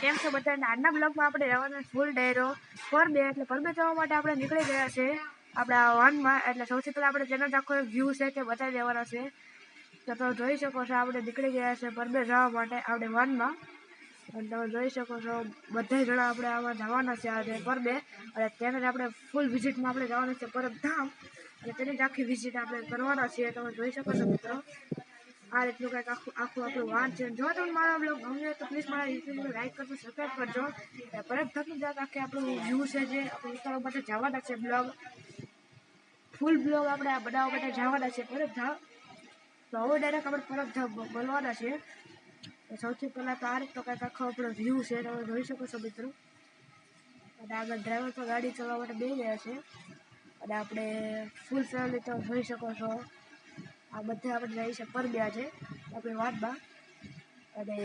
કેમ છે બધા? આજના બ્લોગમાં આપણે રહેવાના ફૂલ ડેરો પર બે, એટલે પર જવા માટે આપણે નીકળી ગયા છે. આપણા વાનમાં એટલે સૌથી પહેલાં આપણે તેનો આખો વ્યૂ છે તે બતાવી દેવાનો છે. તો તમે જોઈ શકો છો આપણે નીકળી ગયા છે પર બે જવા માટે આપણે વાનમાં અને તમે જોઈ શકો છો બધા જણા આપણે આમાં જવાના છે આજે પર બે. અને તેને આપણે ફૂલ વિઝિટમાં આપણે જવાના છે પરબધામ અને તેની જ આખી વિઝિટ આપણે કરવાના છીએ. તમે જોઈ શકો છો મિત્રો. આ રીતનું કંઈક આખું આખું આપણું વાન છે. જો તમને મારો બ્લોગ ગમ્યો તો પ્લીઝ મારા યુટ્યુબને લાઈક કરજો સબસ્ક્રાઈબ કરજો. પરત થતું જાત આખે આપણું વ્યૂ છે જે, આપણે ઉતારવા માટે જવાના છે બ્લોગ ફૂલ બ્લોગ આપણે આ બનાવવા માટે જવાના છે પરત જાવ તો હવે ડાયરેક્ટ આપણે પરત જાવ બોલવાના છે. સૌથી પહેલાં તો આ રીતનો કંઈક આખો આપણો વ્યૂ છે. તમે જોઈ શકો છો મિત્રો. અને આગળ ડ્રાઈવર પર ગાડી ચલાવવા માટે બે ગયા છે. અને આપણે ફૂલ ફેમિલી તમે જોઈ શકો છો. આ બધા આપણે રહી છે પરબ્યા છે. આપણી વાતમાં અને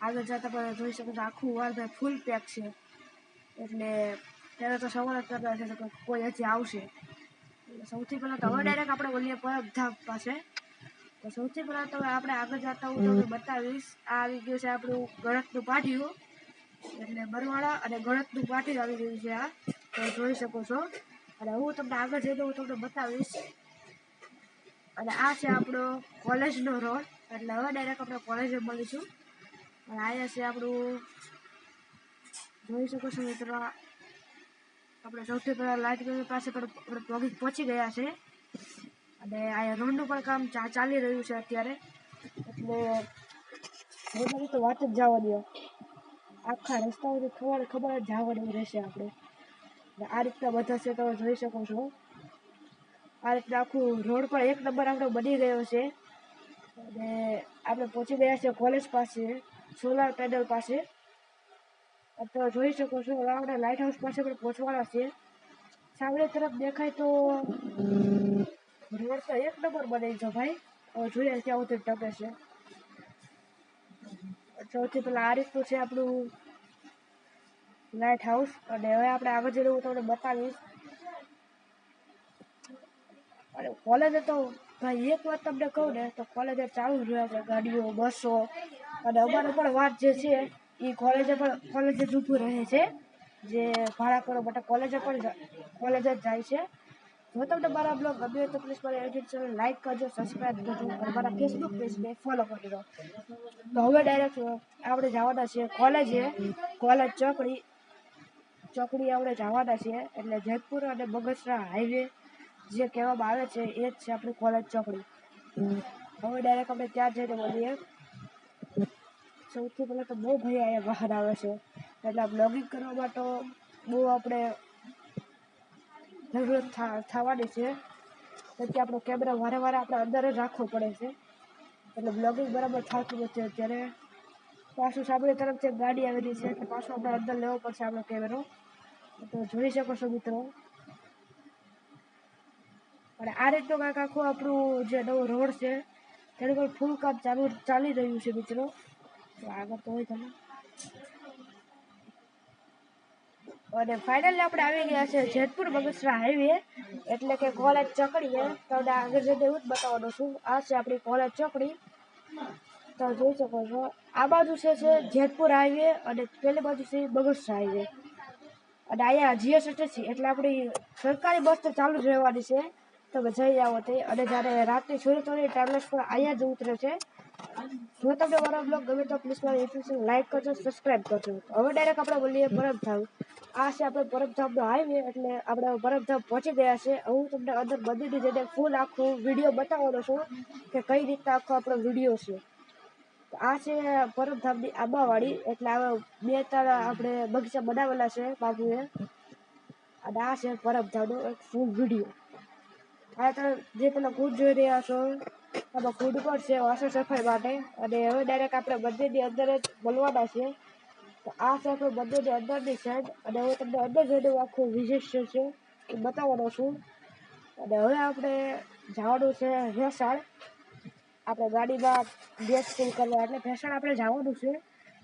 આગળ જતાં પણ જોઈ શકો છો આખું વારભાઈ ફૂલ પેક છે. એટલે ત્યારે તો સવાલ જ કરતા છે કે કોઈ હજી આવશે. સૌથી પહેલાં તો હવે ડાયરેક્ટ આપણે બોલીએ પરબધામ પાસે. તો સૌથી પહેલાં તો આપણે આગળ જતા હું તમને બતાવીશ. આ આવી ગયું છે આપણું ગણતનું પાટિયું. એટલે બરવાળા અને ગણતનું પાટિયું આવી ગયું છે આ. તમે જોઈ શકો છો. અને હું તમને આગળ જઈને હું તમને બતાવીશ. અને આ છે આપણો કોલેજનો રોડ એટલે હવે ડાયરેક્ટ આપણે કોલેજે મળીશું. અને અહીંયા છે આપણું, જોઈ શકો છો મિત્રો, આપણે સૌથી પહેલાં લાઇટ પાસે પણ આપણે પગી પહોંચી ગયા છે. અને અહીંયા રોડનું પણ કામ ચાલી રહ્યું છે અત્યારે. એટલે રોડની તો વાત જ જવા દો આખા રસ્તાઓથી ખબર ખબર જ જવાનું રહેશે આપણે. આ રીતના બધા છે તમે જોઈ શકો છો. આ રીતના આખું રોડ પર એક નંબર આપણો બની ગયો છે. અને આપણે પહોંચી ગયા છે કોલેજ પાસે સોલાર પેનલ પાસે. તો જોઈ શકો છો આપણે લાઇટ હાઉસ પાસે પણ પહોંચવાના છે સામે તરફ દેખાય તો રોડ તો એક નંબર બની છે ભાઈ. હવે જોઈએ ક્યાં સુધી ટકે છે. સૌથી પહેલાં આ રીતનું છે આપણું લાઇટ હાઉસ અને હવે આપણે આગળ જઈને હું તમને બતાવીશ. અને કોલેજે તો ભાઈ એક વાત તમને કહું ને, તો કોલેજે ચાલુ જ હોય આપણે ગાડીઓ, બસો. અને અમારે પણ વાત જે છે એ કોલેજે પણ કોલેજે જ ઊભું રહે છે. જે ભાડા કરો માટે કોલેજે પણ કોલેજ જ જાય છે. જો તમને મારા બ્લોગ ગમ્યો તો પ્લીઝ મારા યુટ્યુબ ચેનલ લાઈક કરજો સબસ્ક્રાઈબ કરજો, અને મારા ફેસબુક પેજને ફોલો કરી દો તો હવે ડાયરેક્ટ આપણે જવાના છીએ કોલેજે કોલેજ ચોકડી ચોકડી આપણે જવાના છીએ, એટલે જેતપુર અને બગસરા હાઈવે જે કહેવામાં આવે છે એ જ છે આપણી કોલેજ ચોકડી. હવે ડાયરેક્ટ આપણે ત્યાં જઈને મળીએ સૌથી પહેલાં તો બહુ ભાઈ અહીંયા બહાર આવે છે. એટલે બ્લોગિંગ કરવા માટે બહુ આપણે જરૂરત થવાની છે. તેથી આપણો કેમેરા વારે વારે આપણે અંદર જ રાખવો પડે છે. એટલે બ્લોગિંગ બરાબર થતું નથી અત્યારે. પાછું સામેની તરફથી એક ગાડી આવેલી છે એટલે પાછું આપણે અંદર લેવો પડશે આપણો કેમેરો તો જોઈ શકો છો મિત્રો. અને આ રીતનું કાંઈક આખું આપણું જે નવો રોડ છે, તેનું કોઈ ફૂલ કામ ચાલુ, ચાલી રહ્યું છે મિત્રો. તો આગળ તો હોય તમે અને ફાઇનલી આપણે આવી ગયા છે જેતપુર બગસરા હાઈવે એટલે કે કોલેજ ચોકડીએ તમને આગળ જઈને એવું જ બતાવવાનું છું. આ છે આપણી કોલેજ ચોકડી. તો જોઈ શકો છો. આ બાજુ છે છે જેતપુર હાઈવે અને પેલી બાજુ છે બગસરા હાઈવે અને અહીંયા જીએસટી છે એટલે આપણી સરકારી બસ તો ચાલુ જ રહેવાની છે. તમે જઈ આવો તે. અને જ્યારે રાતની છોરી થોડી ટાઈમલેસ પણ અહીંયા જ ઉતરે છે. જો તમને મારો બ્લોગ ગમે તો પ્લીઝ મારા ઇન્ફોર્મેશન લાઈક કરજો સબસ્ક્રાઈબ કરજો. હવે ડાયરેક્ટ આપણે બોલીએ પરબધામ આ છે આપણે પરબધામનો હાઈવે એટલે આપણે પરબધામ પહોંચી ગયા છે. હું તમને અંદર બધીની જઈને ફૂલ આખો વીડિયો બતાવવાનો છું કે કઈ રીતના આખો આપણો વીડિયો છે. આ છે પરબધામની આંબાવાડી એટલે હવે બે ત્રણ આપણે બગીચા બનાવેલા છે બાપુએ. અને આ છે પરબધામનો એક ફૂલ વીડિયો આ તો જે તમે કૂડ જોઈ રહ્યા છો, આમાં ફૂડ પણ છે વાસણ સફાઈ માટે. અને હવે ડાયરેક્ટ આપણે મંદિરની અંદર જ બોલવાના છે. તો આ છે આપણે અંદરની સાઈડ અને હું તમને અંદર જઈને આખું વિશેષ છે એ બતાવવાનો છું. અને હવે આપણે જવાનું છે ભેસાણ. આપણે ગાડીમાં ગેસ ફૂલ કરવા. એટલે ભેસાણ આપણે જવાનું છે.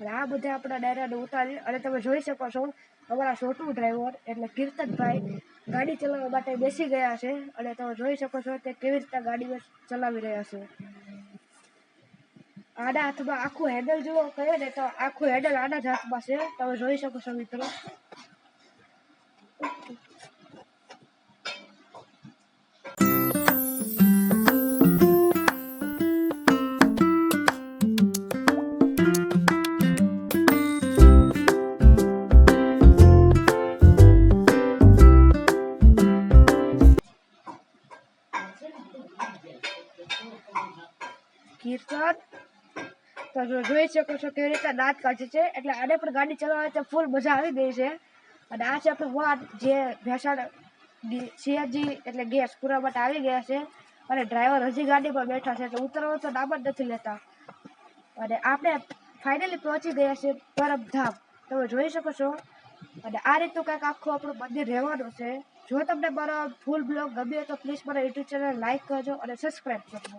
અને આ બધા આપણા ડાયરાને ઉતારી અને તમે જોઈ શકો છો, અમારા છોટું ડ્રાઈવર એટલે કીર્તનભાઈ ગાડી ચલાવવા માટે બેસી ગયા છે. અને તમે જોઈ શકો છો કે કેવી રીતે ગાડી ચલાવી રહ્યા છે. આના હાથમાં આખું હેન્ડલ જુઓ કહે ને તો આખું હેન્ડલ આના જ હાથમાં છે. તમે જોઈ શકો છો મિત્રો. તો જો જોઈ શકો છો કેવી રીતે દાંત કાઢે છે. એટલે આને પણ ગાડી ચલાવવા તો ફૂલ મજા આવી ગઈ છે. અને આ છે આપણું વાન જે ભેસાણ સીએનજી એટલે ગેસ પૂરા માટે આવી ગયા છે. અને ડ્રાઈવર હજી ગાડીમાં બેઠા છે તો ઉતરવા તો નામ જ નથી લેતા. અને આપણે ફાઇનલી પહોંચી ગયા છે પરમધામ તમે જોઈ શકો છો. અને આ રીતનું કંઈક આખું આપણું મંદિર રહેવાનું છે. જો તમને મારો ફૂલ બ્લોગ ગમ્યો તો પ્લીઝ મારા યુટ્યુબ ચેનલ લાઈક કરજો અને સબસ્ક્રાઈબ કરજો.